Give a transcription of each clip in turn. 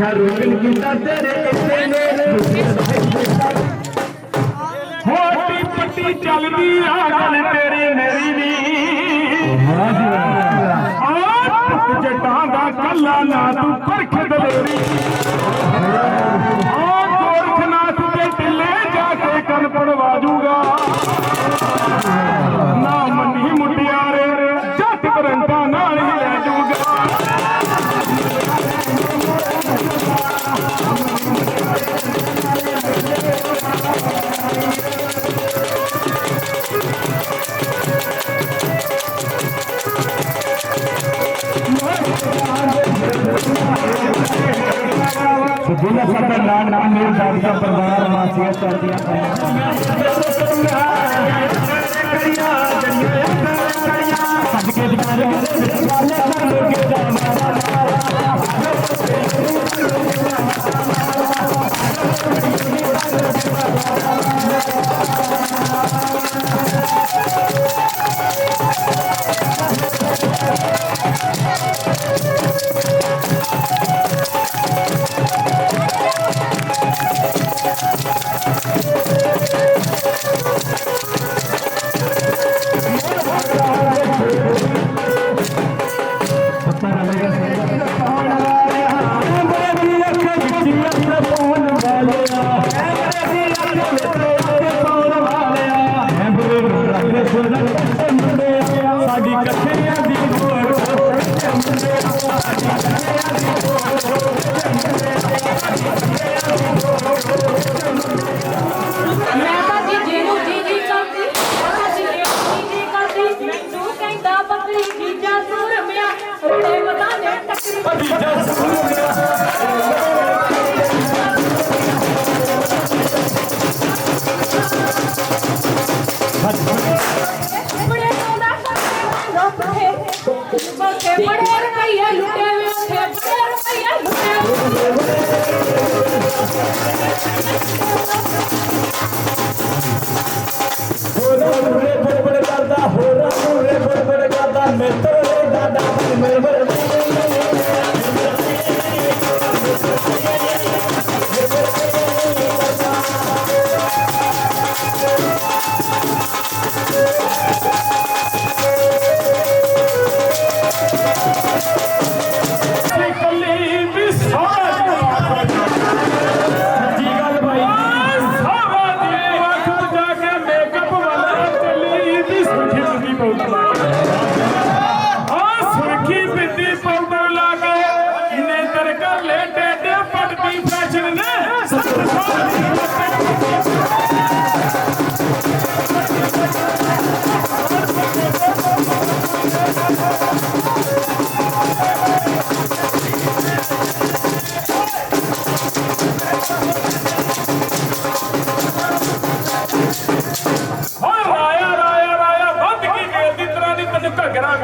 ਰਾਜਾ ਰੋਗਨ ਕੀਤਾ ਤੇਰੇ ਇੱਥੇ ਨੇ। ਹੋਟੀ ਪੱਟੀ ਚੱਲਦੀ ਆ ਗੱਲ ਤੇਰੀ ਮੇਰੀ ਵੀ। ਆਹ ਜਟਾਂ ਦਾ ਕੱਲਾ ਨਾ ਤੂੰ ਪਰਖ ਦਲੇਰੀ। ਨਾਲ ਨਾਲ ਮੇਰੇ ਸਾਥੀਆ ਪਰਿਵਾਰ ਵਾਸੀਆਂ ਚੜਦੀਆਂ ਪਾਇਆ ਸਦਕੇ ਦਿਖਾ ਰਹੇ ਲੋਕੇ ਦਾ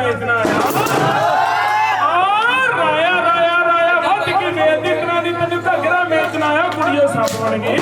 ਵੇਚਣਾ ਆ ਆ ਰਾਇਆ ਰਾਇਆ ਰਾਇਆ ਵੱਧ ਕੇ ਵੇਚ ਦੀ ਤਰ੍ਹਾਂ ਦੀ ਤੈਨੂੰ ਘਗਰਾ ਵੇਚਣਾ ਆ ਕੁੜੀਓ ਸੱਪ ਬਣ ਗਈ।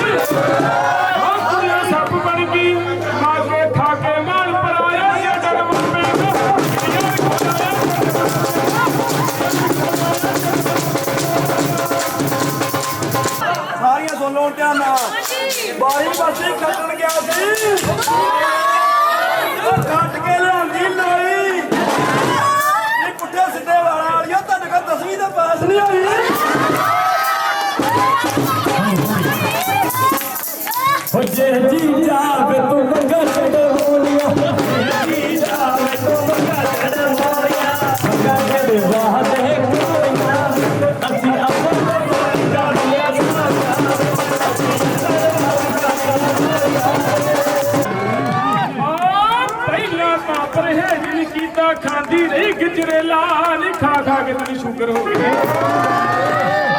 ਦਾ ਪਾਪ ਰਹੇ ਜਿਨ ਕੀਤਾ ਖਾਂਦੀ ਰਹੀ ਗਜਰੇਲਾ ਨੀ ਖਾ ਖਾ ਕੇ ਤੈਨੂੰ ਸ਼ੂਗਰ ਹੋ ਗਈ।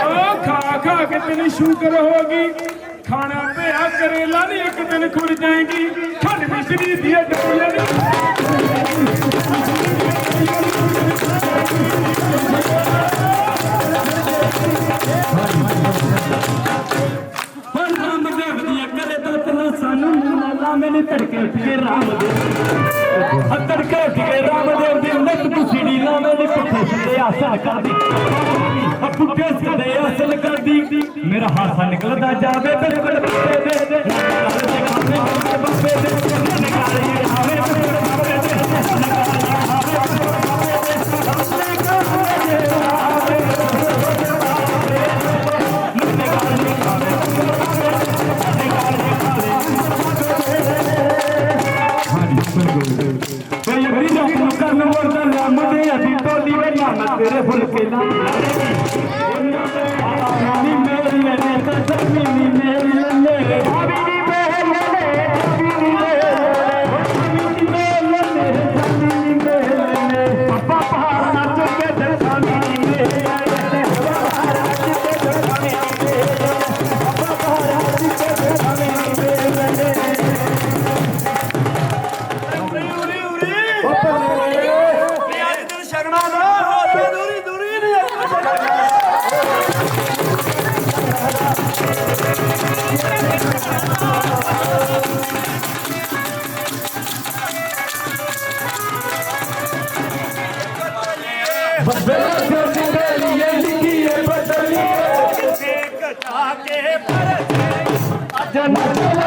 ਓ ਖਾ ਖਾ ਕੇ ਤੈਨੂੰ ਸ਼ੂਗਰ ਹੋ ਗਈ। ਖਾਣਾ ਪਿਆ ਕਰੇਲਾ ਨੀ, ਇੱਕ ਦਿਨ ਖੁਰ ਜਾਏਗੀ। ਖੰਡ ਮਿਸਰੀ ਦੀ ਡੋਲ ਨੀ के दाम दे दिल्लत तुसी नीला मेरे पुट्ठे सिद्धे आसन कर दी पुट्ठे सिद्धे आसन कर दी मेरा हासा निकलदा जावे बिलकुल बब्बे दे बब्बे दे ਅਨਵਰ ਦਾ ਲੰਮ ਤੇ ਅਸੀਂ ਟੋਲੀ ਵੇ ਲਾਣਾ ਤੇਰੇ ਫੁਲਕੇ ਲਾਣਾ ਨਾਨੀ ਮੇਰੀ ਨੇ ਤਾਂ ਜ਼ਮੀਨੀ जनता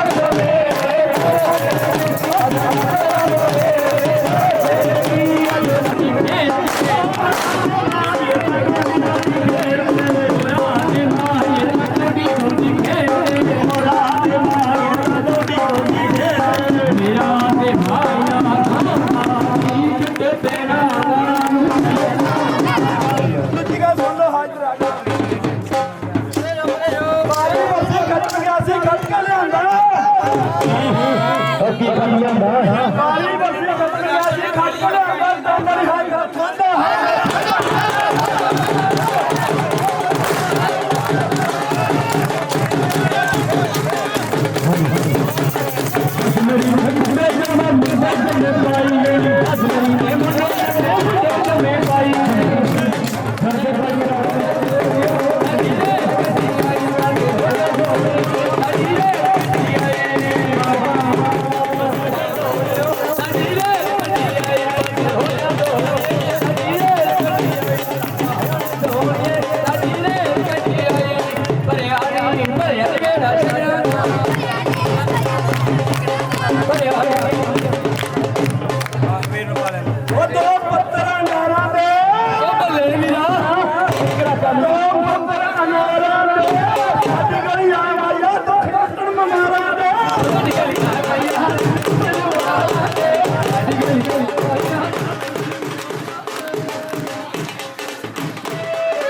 ਲੋਕ ਮੰਦਰ ਅਨਾਰਾਂ ਦੇ ਅੱਜ ਗਲੀਆਂ